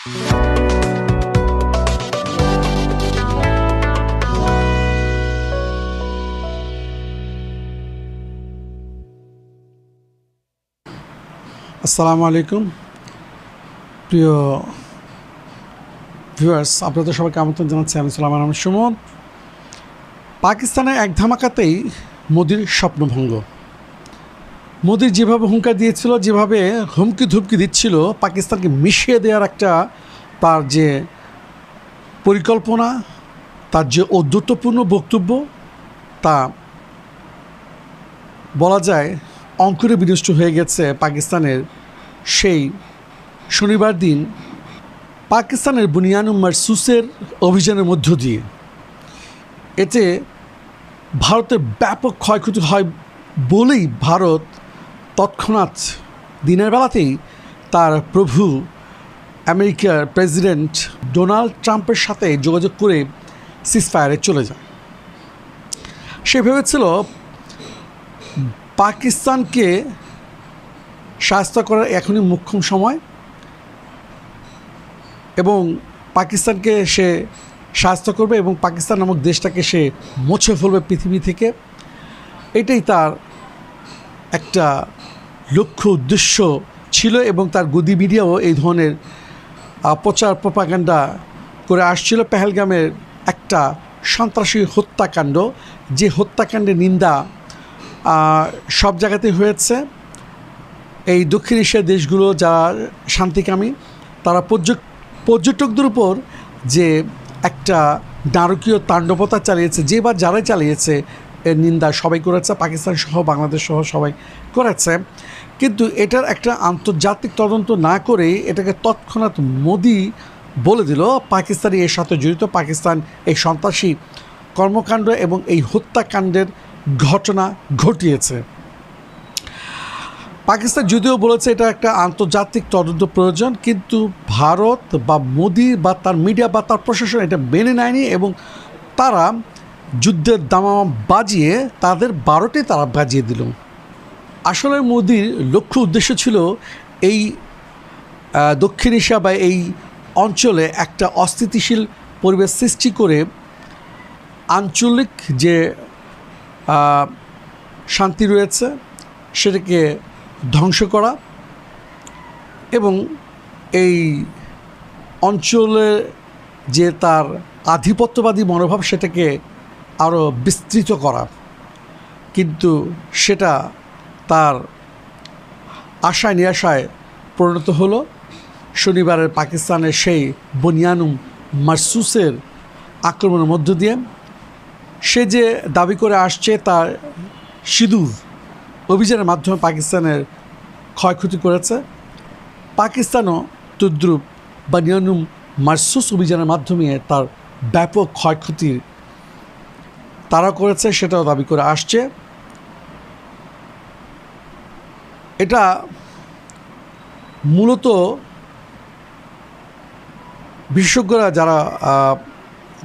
আসসালামু আলাইকুম। প্রিয় ভিউয়ার্স, আপনাদের সবাইকে আমন্ত্রণ জানাচ্ছি। আমি সালাম আহমদ সুমন। পাকিস্তানে এক ধামাকাতেই মোদির স্বপ্নভঙ্গ। মোদির যেভাবে হুঙ্কার দিয়েছিল, যেভাবে হুমকি ধুমকি দিচ্ছিল, পাকিস্তানকে মিশিয়ে দেওয়ার একটা তার যে পরিকল্পনা, তার যে ঔদ্ধত্যপূর্ণ বক্তব্য, তা বলা যায় অঙ্কুরে বিনষ্ট হয়ে গেছে পাকিস্তানের সেই শনিবার দিন পাকিস্তানের বুনিয়ানুম মারসুসের অভিযানের মধ্য দিয়ে। এতে ভারতের ব্যাপক ক্ষয়ক্ষতি হয় বলেই ভারত তৎক্ষণাৎ দিনের বেলাতেই তার প্রভু আমেরিকার প্রেসিডেন্ট ডোনাল্ড ট্রাম্পের সাথে যোগাযোগ করে সিসফায়ারে চলে যায়। সে ভেবেছিল পাকিস্তানকে সাহায্য করার এখনই মুখ্যম সময় এবং পাকিস্তানকে সে সাহায্য করবে এবং পাকিস্তান নামক দেশটাকে সে মুছে ফেলবে পৃথিবী থেকে। এটাই তার একটা লক্ষ্য উদ্দেশ্য ছিল এবং তার গদি মিডিয়াও এই ধরনের প্রচার প্রপাগান্ডা করে আসছিল। পেহেলগামের একটা সন্ত্রাসী হত্যাকাণ্ড, যে হত্যাকাণ্ডের নিন্দা সব জায়গাতেই হয়েছে। এই দক্ষিণ এশিয়ার দেশগুলো যারা শান্তিকামী, তারা পর্যট পর্যটকদের উপর যে একটা নারকীয় তাণ্ডবতা চালিয়েছে, যে বা যারাই চালিয়েছে এর নিন্দা সবাই করেছে, পাকিস্তান সহ বাংলাদেশ সহ সবাই করেছে। কিন্তু এটার একটা আন্তর্জাতিক তদন্ত না করে এটাকে তৎক্ষণাৎ মোদি বলে দিল, পাকিস্তানি এর সাথে জড়িত, পাকিস্তান এই সন্ত্রাসী কর্মকাণ্ড এবং এই হত্যাকাণ্ডের ঘটনা ঘটিয়েছে। পাকিস্তান যদিও বলেছে এটা একটা আন্তর্জাতিক তদন্ত প্রয়োজন, কিন্তু ভারত বা মোদি বা তার মিডিয়া বা তার প্রশাসন এটা মেনে নেয়নি এবং তারা যুদ্ধের দামা বাজিয়ে তাদের বারোটি তারা বাজিয়ে দিল। আসলে মোদির লক্ষ্য উদ্দেশ্য ছিল এই দক্ষিণ এশিয়া বা এই অঞ্চলে একটা অস্থিতিশীল পরিবেশ সৃষ্টি করে আঞ্চলিক যে শান্তি রয়েছে সেটাকে ধ্বংস করা এবং এই অঞ্চলে যে তার আধিপত্যবাদী মনোভাব সেটাকে আরও বিস্তৃত করা। কিন্তু সেটা তার আশায় নিরাশায় পরিণত হলো। শনিবারের পাকিস্তানের সেই বনিয়ানুম মারসুসের আক্রমণের মধ্য দিয়ে। সে যে দাবি করে আসছে তার সিঁদুর অভিযানের মাধ্যমে পাকিস্তানের ক্ষয়ক্ষতি করেছে। পাকিস্তানও তদ্রুপ বানিয়ানুম মারসুস অভিযানের মাধ্যমে তার ব্যাপক ক্ষয়ক্ষতির তারা করেছে, সেটাও দাবি করে আসছে। এটা মূলত বিশেষজ্ঞরা যারা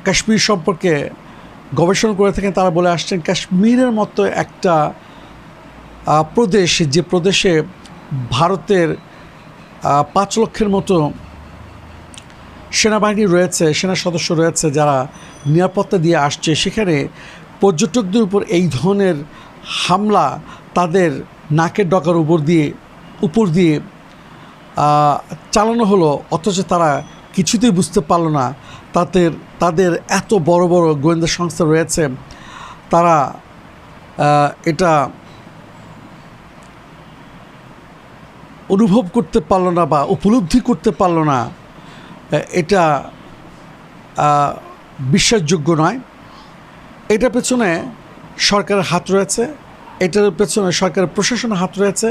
কাশ্মীর সম্পর্কে গবেষণা করে থাকেন, তারা বলে আসছেন, কাশ্মীরের মতো একটা প্রদেশ, যে প্রদেশে ভারতের পাঁচ লক্ষের মতো সেনাবাহিনী রয়েছে, সেনা সদস্য রয়েছে যারা নিরাপত্তা দিয়ে আসছে। সেখানে পর্যটকদের উপর এই ধরনের হামলা তাদের নাকের ডকার উপর দিয়ে উপর দিয়ে চালানো হলো। অথচ তারা কিছুতেই বুঝতে পারল না তাদের তাদের এত বড় বড় গোয়েন্দা সংস্থা রয়েছে। তারা এটা অনুভব করতে পারল না বা উপলব্ধি করতে পারল না। এটা বিশ্বাসযোগ্য নয়। এটার পেছনে সরকারের হাত রয়েছে, এটার পেছনে সরকারের প্রশাসনের হাত রয়েছে,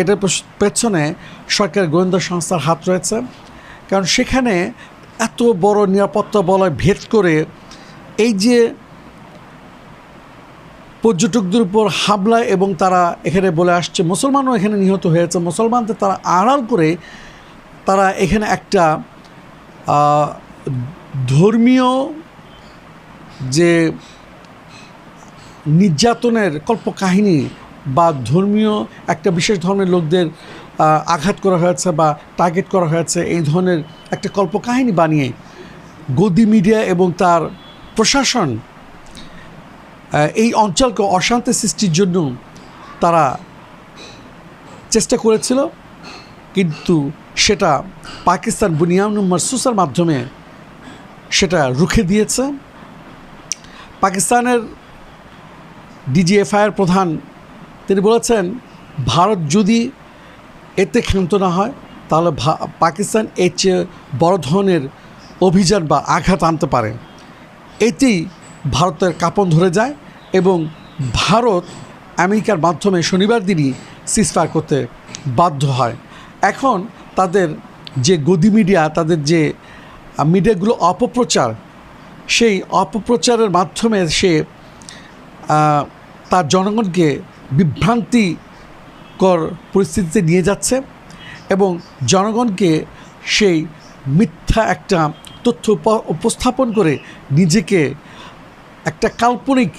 এটার পেছনে সরকারের গোয়েন্দা সংস্থার হাত রয়েছে। কারণ সেখানে এত বড় নিরাপত্তা বলয় ভেদ করে এই যে পর্যটকদের উপর হামলা এবং তারা এখানে বলে আসছে, মুসলমানও এখানে নিহত হয়েছে, মুসলমানদের তারা আড়াল করে তারা এখানে একটা ধর্মীয় যে নির্যাতনের কল্পকাহিনী বা ধর্মীয় একটা বিশেষ ধর্মের লোকদের আঘাত করা হয়েছে বা টার্গেট করা হয়েছে, এই ধরনের একটা কল্পকাহিনী বানিয়ে গদি মিডিয়া এবং তার প্রশাসন এই অঞ্চলকে অশান্তি সৃষ্টির জন্য তারা চেষ্টা করেছিল। কিন্তু সেটা পাকিস্তান বুনিয়ানুম মারসুসের মাধ্যমে সেটা রুখে দিয়েছে। পাকিস্তানের ডিজিএফআইয়ের প্রধান তিনি বলেছেন, ভারত যদি এতে ক্ষান্ত না হয়, তাহলে পাকিস্তান এর চেয়ে বড় ধরনের অভিযান বা আঘাত আনতে পারে। এতেই ভারতের কাঁপন ধরে যায় এবং ভারত আমেরিকার মাধ্যমে শনিবার দিনই সিজফায়ার করতে বাধ্য হয়। এখন তাদের যে গদি মিডিয়া তাদের যে মিডিয়াগুলো অপপ্রচার, সেই অপপ্রচারের মাধ্যমে সে তার জনগণকে বিভ্রান্তিকর পরিস্থিতিতে নিয়ে যাচ্ছে এবং জনগণকে সেই মিথ্যা একটা তথ্য উপস্থাপন করে নিজেকে একটা কাল্পনিক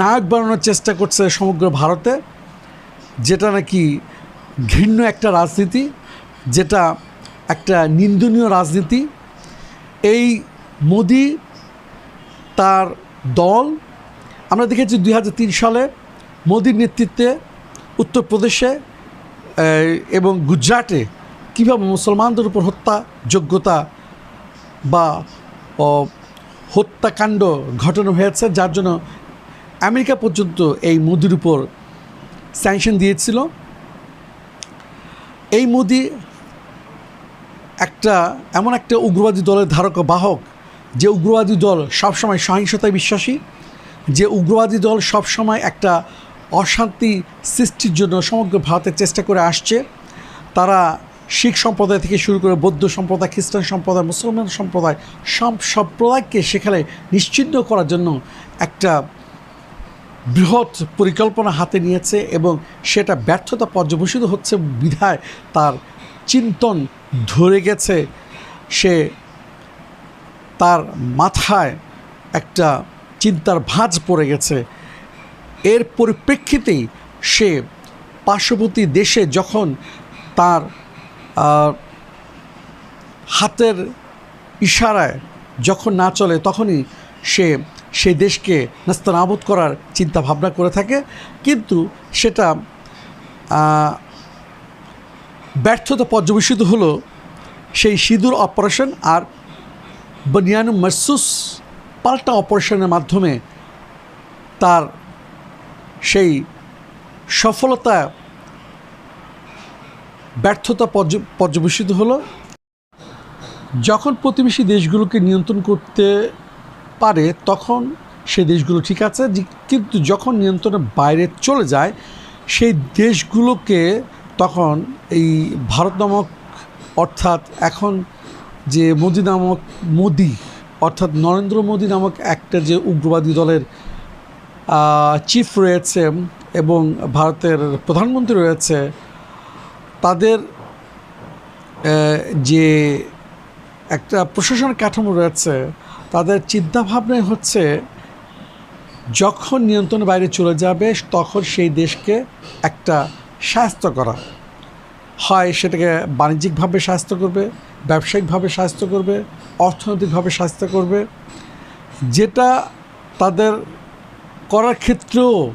নায়ক বানানোর চেষ্টা করছে সমগ্র ভারতে, যেটা নাকি ঘৃণ্য একটা রাজনীতি, যেটা একটা নিন্দনীয় রাজনীতি। এই মোদি তার দল, আমরা দেখেছি দু হাজার তিন সালে মোদির নেতৃত্বে উত্তরপ্রদেশে এবং গুজরাটে কীভাবে মুসলমানদের উপর হত্যা যোগ্যতা বা হত্যাকাণ্ড ঘটানো হয়েছে, যার জন্য আমেরিকা পর্যন্ত এই মোদির উপর স্যাংশন দিয়েছিল। এই মোদি একটা এমন একটা উগ্রবাদী দলের ধারক বাহক, যে উগ্রবাদী দল সবসময় সহিংসতায় বিশ্বাসী, যে উগ্রবাদী দল সবসময় একটা অশান্তি সৃষ্টির জন্য সমগ্র ভারতের চেষ্টা করে আসছে। তারা শিখ সম্প্রদায় থেকে শুরু করে বৌদ্ধ সম্প্রদায়, খ্রিস্টান সম্প্রদায়, মুসলমান সম্প্রদায়, সব সম্প্রদায়কে সেখানে নিশ্চিন্ন করার জন্য একটা বৃহৎ পরিকল্পনা হাতে নিয়েছে এবং সেটা ব্যর্থতা পর্যবেসিত হচ্ছে বিধায় তার চিন্তন ধরে গেছে। সে তার মাথায় একটা চিন্তার ভাঁজ পড়ে গেছে। এর পরিপ্রেক্ষিতেই সে পার্শ্ববর্তী দেশে যখন তার হাতের ইশারায় যখন না চলে তখনই সে সেই দেশকে নাস্তানাবুদ করার চিন্তা ভাবনা করে থাকে। কিন্তু সেটা ব্যর্থতা পর্যবেসিত হলো সেই সিঁদুর অপারেশন আর বনিয়ানু মাসুস পাল্টা অপারেশনের মাধ্যমে তার সেই সফলতা ব্যর্থতা পর্য- পর্যবেসিত হলো। যখন প্রতিবেশী দেশগুলোকে নিয়ন্ত্রণ করতে পারে তখন সেই দেশগুলো ঠিক আছে কিন্তু যখন নিয়ন্ত্রণের বাইরে চলে যায়, সেই দেশগুলোকে তখন এই ভারত নামক, অর্থাৎ এখন যে মোদি নামক মোদি, অর্থাৎ নরেন্দ্র মোদি নামক একটা যে উগ্রবাদী দলের চিফ রয়েছে এবং ভারতের প্রধানমন্ত্রী রয়েছে, তাদের যে একটা প্রশাসন কাঠামো রয়েছে, তাদের চিন্তাভাবনাই হচ্ছে যখন নিয়ন্ত্রণের বাইরে চলে যাবে, তখন সেই দেশকে একটা স্বাস্থ্য করা। হয় সেটাকে বাণিজ্যিকভাবে স্বাস্থ্য করবে, ব্যবসায়িকভাবে স্বাস্থ্য করবে, অর্থনৈতিকভাবে স্বাস্থ্য করবে। যেটা তাদের করার ক্ষেত্রেও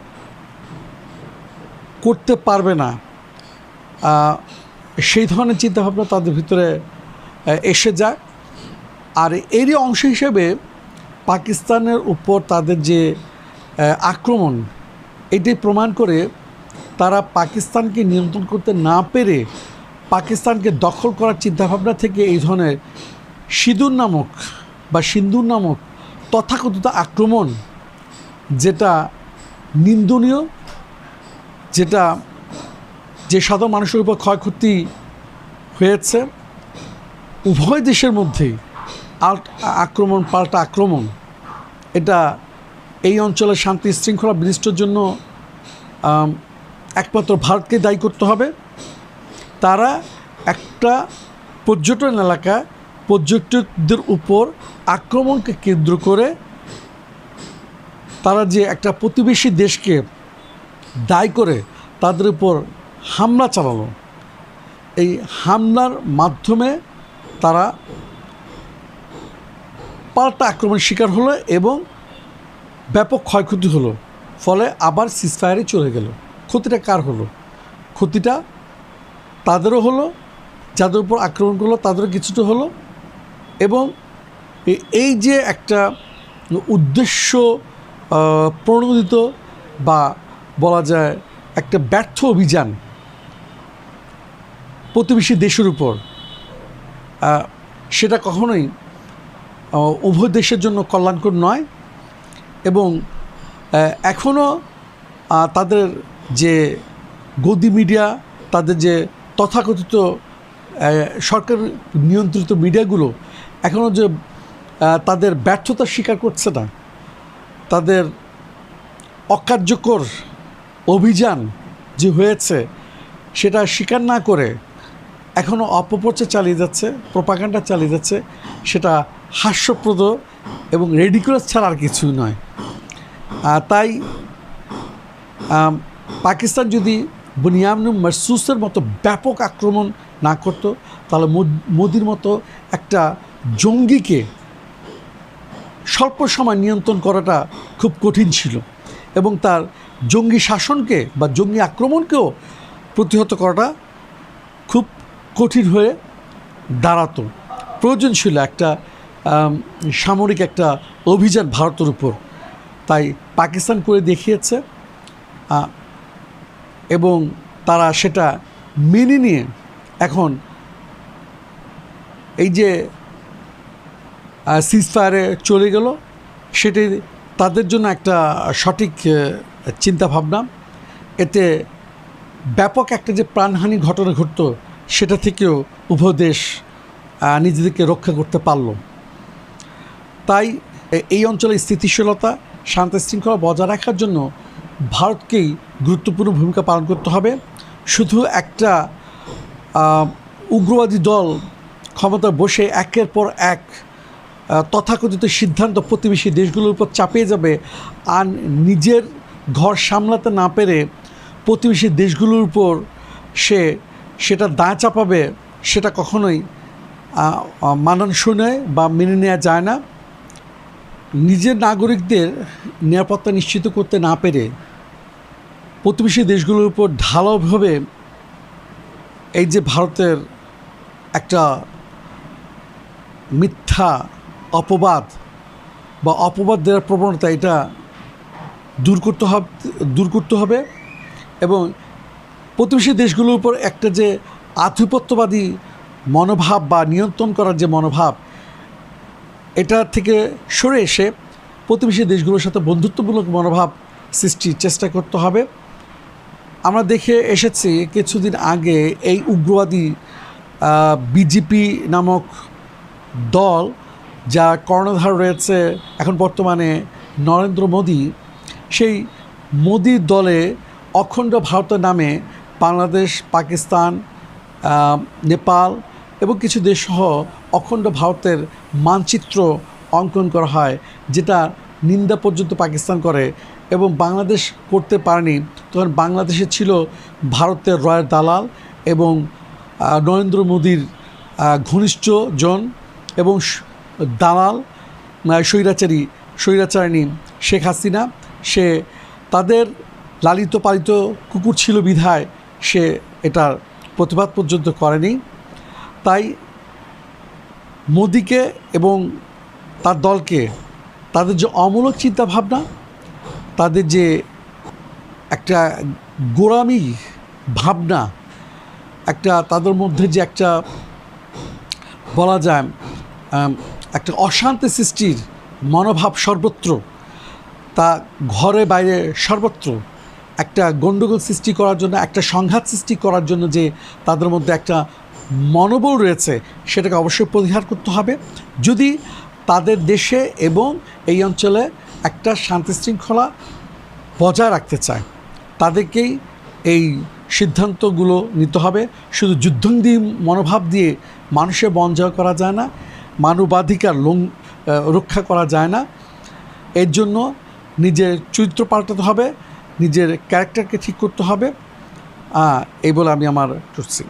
করতে পারবে না। সেই ধরনের চিন্তাভাবনা তাদের ভিতরে এসে যায়। আর এরই অংশ হিসেবে পাকিস্তানের উপর তাদের যে আক্রমণ, এটি প্রমাণ করে তারা পাকিস্তানকে নিয়ন্ত্রণ করতে না পেরে পাকিস্তানকে দখল করার চিন্তাভাবনা থেকে এই ধরনের সিঁদুর নামক বা সিন্দুর নামক তথাকথিত আক্রমণ, যেটা নিন্দনীয়, যেটা যে সাধারণ মানুষের উপর ক্ষয়ক্ষতি হয়েছে, উভয় দেশের মধ্যেই আক্রমণ, পাল্টা আক্রমণ, এটা এই অঞ্চলের শান্তি শৃঙ্খলা বিনষ্টের জন্য একমাত্র ভারতকে দায়ী করতে হবে। তারা একটা পর্যটন এলাকা, পর্যটকদের উপর আক্রমণকে কেন্দ্র করে তারা যে একটা প্রতিবেশী দেশকে দায়ী করে, তাদের উপর হামলা চালানো এই হামলার মাধ্যমে তারা পাল্টা আক্রমণের শিকার হলো এবং ব্যাপক ক্ষয়ক্ষতি হলো। ফলে আবার সিসফায়ারে চলে গেল। ক্ষতিটা কার হলো? ক্ষতিটা তাদেরও হলো, যাদের উপর আক্রমণ করল তাদেরও কিছুটা হলো এবং এই যে একটা উদ্দেশ্য প্রণোদিত বা বলা যায় একটা ব্যর্থ অভিযান প্রতিবেশী দেশের উপর সেটা কখনোই উভয় দেশের জন্য কল্যাণকর নয় এবং এখনও তাদের যে গদি মিডিয়া, তাদের যে তথাকথিত সরকার নিয়ন্ত্রিত মিডিয়াগুলো এখনও যে তাদের ব্যর্থতা স্বীকার করছে না, তাদের অকার্যকর অভিযান যে হয়েছে সেটা স্বীকার না করে এখনও অপপ্রচার চালিয়ে যাচ্ছে, প্রপাগান্ডা চালিয়ে যাচ্ছে, সেটা হাস্যপ্রদ এবং রেডিকুলাস ছাড়া আর কিছুই নয়। তাই পাকিস্তান যদি বুনিয়ামনু মারসুসের মতো ব্যাপক আক্রমণ না করত, তাহলে মোদ- মোদির মতো একটা জঙ্গিকে স্বল্প সময় নিয়ন্ত্রণ করাটা খুব কঠিন ছিল এবং তার জঙ্গি শাসনকে বা জঙ্গি আক্রমণকেও প্রতিহত করাটা খুব কঠিন হয়ে দাঁড়াতো। প্রয়োজন ছিল একটা সামরিক একটা অভিযান ভারতের উপর। তাই পাকিস্তান করে দেখিয়েছে এবং তারা সেটা মেনে নিয়ে এখন এই যে সিজফায়ারে চলে গেল, সেটি তাদের জন্য একটা সঠিক চিন্তাভাবনা। এতে ব্যাপক একটা যে প্রাণহানি ঘটনা ঘটতো, সেটা থেকেও উভয় দেশ নিজেদেরকে রক্ষা করতে পারল। তাই এই অঞ্চলে স্থিতিশীলতা শান্তি শৃঙ্খলা বজায় রাখার জন্য ভারতকেই গুরুত্বপূর্ণ ভূমিকা পালন করতে হবে। শুধু একটা উগ্রবাদী দল ক্ষমতা বসে একের পর এক তথাকথিত সিদ্ধান্ত প্রতিবেশী দেশগুলোর উপর চাপিয়ে যাবে আর নিজের ঘর সামলাতে না পেরে প্রতিবেশী দেশগুলোর উপর সে সেটা দাঁ চাপাবে, সেটা কখনোই মানানসই নয় বা মেনে নেওয়া যায় না। নিজের নাগরিকদের নিরাপত্তা নিশ্চিত করতে না পেরে প্রতিবেশী দেশগুলোর উপর ঢালাওভাবে এই যে ভারতের একটা মিথ্যা অপবাদ বা অপবাদ দেওয়ার প্রবণতা এটা দূর করতে হবে, দূর করতে হবে এবং প্রতিবেশী দেশগুলোর উপর একটা যে আধিপত্যবাদী মনোভাব বা নিয়ন্ত্রণ করার যে মনোভাব এটা থেকে সরে এসে প্রতিবেশী দেশগুলোর সাথে বন্ধুত্বমূলক মনোভাব সৃষ্টির চেষ্টা করতে হবে। আমরা দেখে এসেছি কিছুদিন আগে এই উগ্রবাদী বিজেপি নামক দল, যা কর্ণধার রয়েছে এখন বর্তমানে নরেন্দ্র মোদী, সেই মোদী দলে অখণ্ড ভারতের নামে বাংলাদেশ, পাকিস্তান নেপাল এবং কিছু দেশসহ অখণ্ড ভারতের মানচিত্র অঙ্কন করা হয়, যেটা নিন্দা পর্যন্ত পাকিস্তান করে এবং বাংলাদেশ করতে পারেনি। তখন বাংলাদেশে ছিল ভারতের রয়ের দালাল এবং নরেন্দ্র মোদীর ঘনিষ্ঠ জন এবং দালাল স্বৈরাচারী, স্বৈরাচারিণী শেখ হাসিনা। সে তাদের লালিত পালিত কুকুর ছিল বিধায় সে এটার প্রতিবাদ পর্যন্ত করেনি। তাই মোদিকে এবং তার দলকে, তাদের যে অমূলক চিন্তাভাবনা, তাদের যে একটা গোড়ামি ভাবনা, একটা তাদের মধ্যে যে একটা বলা যায় একটা অশান্তি সৃষ্টির মনোভাব সর্বত্র, তা ঘরে বাইরে সর্বত্র, একটা গণ্ডগোল সৃষ্টি করার জন্য, একটা সংঘাত সৃষ্টি করার জন্য যে তাদের মধ্যে একটা মনোবল রয়েছে, সেটাকে অবশ্যই পরিহার করতে হবে। যদি তাদের দেশে এবং এই অঞ্চলে একটা শান্তি শৃঙ্খলা বজায় রাখতে চায়, তাদেরকেই এই সিদ্ধান্তগুলো নিতে হবে। শুধু যুদ্ধন্দি মনোভাব দিয়ে মানুষের মন জয় করা যায় না, মানবাধিকার লং রক্ষা করা যায় না। এর জন্য নিজের চরিত্র পাল্টাতে হবে, নিজের ক্যারেক্টারকে ঠিক করতে হবে। এই বলে আমি আমার করছি